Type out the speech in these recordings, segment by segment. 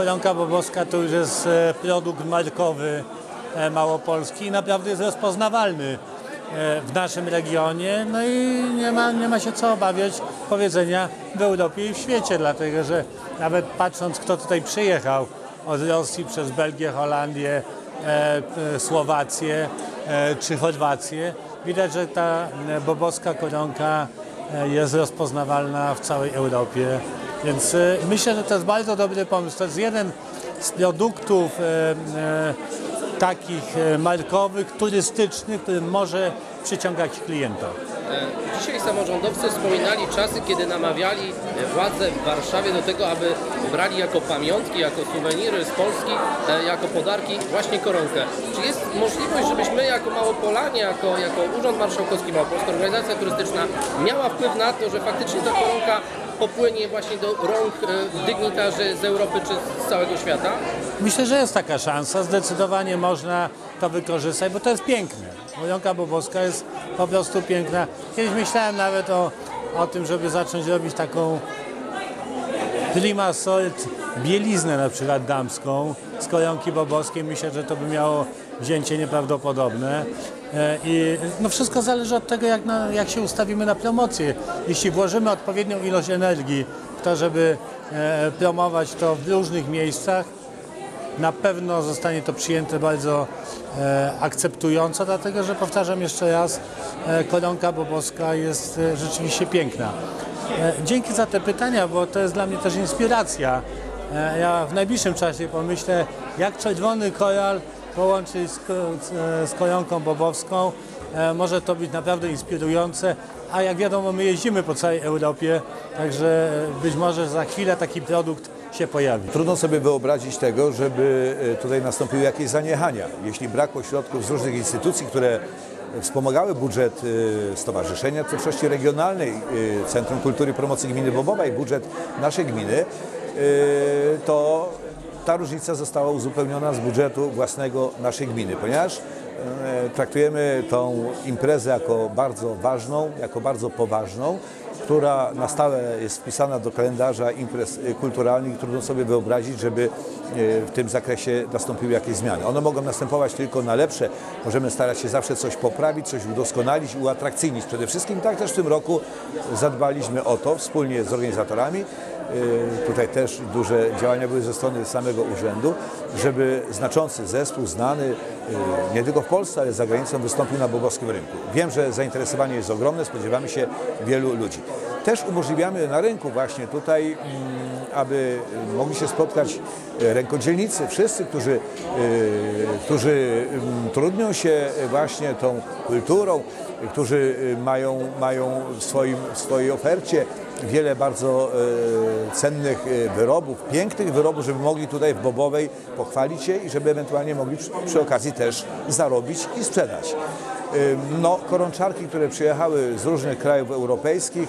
koronka bobowska to już jest e, produkt markowy e, Małopolski i naprawdę jest rozpoznawalny e, w naszym regionie. No i nie ma, nie ma się co obawiać powiedzenia w Europie i w świecie, dlatego że nawet patrząc kto tutaj przyjechał od Rosji przez Belgię, Holandię, Słowację czy Chorwację, widać, że ta bobowska koronka jest rozpoznawalna w całej Europie. Więc e, myślę, że to jest bardzo dobry pomysł. To jest jeden z produktów e, e, takich markowych, turystycznych, który może przyciągać klienta. E, Dzisiaj samorządowcy wspominali czasy, kiedy namawiali władze w Warszawie do tego, aby brali jako pamiątki, jako suweniry z Polski, e, jako podarki właśnie koronkę. Czy jest możliwość, żebyśmy jako Małopolanie, jako, jako Urząd Marszałkowski Małopolska, organizacja turystyczna miała wpływ na to, że faktycznie ta koronka popłynie właśnie do rąk e, dygnitarzy z Europy czy z całego świata? Myślę, że jest taka szansa. Zdecydowanie można to wykorzystać, bo to jest piękne. Bojonka bobowska jest po prostu piękna. Kiedyś myślałem nawet o, o tym, żeby zacząć robić taką Primasort bieliznę na przykład damską z koronki bobowskiej. Myślę, że to by miało wzięcie nieprawdopodobne. E, I no wszystko zależy od tego, jak, na, jak się ustawimy na promocję. Jeśli włożymy odpowiednią ilość energii w to, żeby e, promować to w różnych miejscach, na pewno zostanie to przyjęte bardzo e, akceptująco, dlatego że powtarzam jeszcze raz, e, koronka bobowska jest e, rzeczywiście piękna. E, dzięki za te pytania, bo to jest dla mnie też inspiracja. E, ja w najbliższym czasie pomyślę, jak czerwony koral połączyć z, z, e, bobowską. E, może to być naprawdę inspirujące, a jak wiadomo, my jeździmy po całej Europie, także e, być może za chwilę taki produkt się pojawi. Trudno sobie wyobrazić tego, żeby tutaj nastąpiły jakieś zaniechania. Jeśli brakło środków z różnych instytucji, które wspomagały budżet Stowarzyszenia Twórczości Regionalnej, Centrum Kultury Promocji Gminy Bobowa i budżet naszej gminy, to ta różnica została uzupełniona z budżetu własnego naszej gminy, ponieważ e, traktujemy tą imprezę jako bardzo ważną, jako bardzo poważną, która na stałe jest wpisana do kalendarza imprez kulturalnych trudno sobie wyobrazić, żeby y, w tym zakresie nastąpiły jakieś zmiany. One mogą następować tylko na lepsze. Możemy starać się zawsze coś poprawić, coś udoskonalić, uatrakcyjnić przede wszystkim. Tak też w tym roku zadbaliśmy o to wspólnie z organizatorami. Y, Tutaj też duże działania były ze strony samego urzędu, żeby znaczący zespół, znany y, nie tylko w Polsce, ale za granicą wystąpił na bobowskim rynku. Wiem, że zainteresowanie jest ogromne, spodziewamy się wielu ludzi. Też umożliwiamy na rynku właśnie tutaj, mm, aby mogli się spotkać y, rękodzielnicy, wszyscy, którzy, y, którzy mm, trudnią się właśnie tą kulturą, którzy mają, mają w, swoim, w swojej ofercie wiele bardzo e, cennych e, wyrobów, pięknych wyrobów, żeby mogli tutaj w Bobowej pochwalić się i żeby ewentualnie mogli przy okazji też zarobić i sprzedać. No, koronczarki, które przyjechały z różnych krajów europejskich,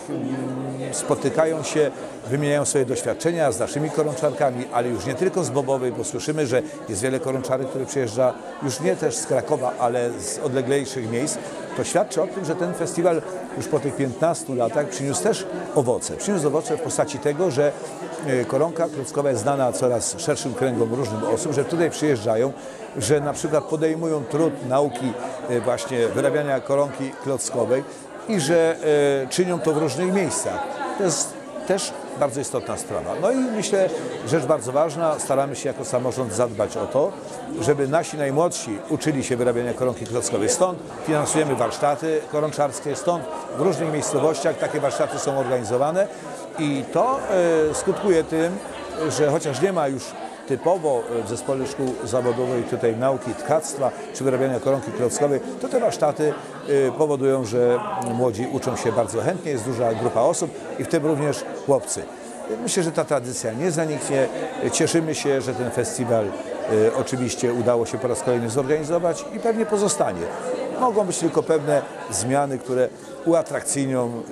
spotykają się, wymieniają swoje doświadczenia z naszymi koronczarkami, ale już nie tylko z Bobowej, bo słyszymy, że jest wiele koronczarek, które przyjeżdża już nie też z Krakowa, ale z odleglejszych miejsc. To świadczy o tym, że ten festiwal już po tych 15 latach przyniósł też owoce. Przyniósł owoce w postaci tego, że e, koronka klockowa jest znana coraz szerszym kręgom różnych osób, że tutaj przyjeżdżają, że na przykład podejmują trud nauki e, właśnie wyrabiania koronki klockowej i że e, czynią to w różnych miejscach. To jest też bardzo istotna sprawa. No i myślę, rzecz bardzo ważna, staramy się jako samorząd zadbać o to, żeby nasi najmłodsi uczyli się wyrabiania koronki klockowej. Stąd finansujemy warsztaty koronaczarskie, stąd w różnych miejscowościach takie warsztaty są organizowane i to e, skutkuje tym, że chociaż nie ma już typowo w Zespole Szkół Zawodowej tutaj nauki tkactwa czy wyrabiania koronki klockowej, to te warsztaty y, powodują, że młodzi uczą się bardzo chętnie, jest duża grupa osób i w tym również chłopcy. Myślę, że ta tradycja nie zaniknie. Cieszymy się, że ten festiwal y, oczywiście udało się po raz kolejny zorganizować i pewnie pozostanie. Mogą być tylko pewne zmiany, które uatrakcyjnią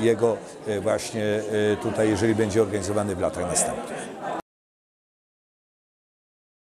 jego właśnie tutaj, jeżeli będzie organizowany w latach następnych.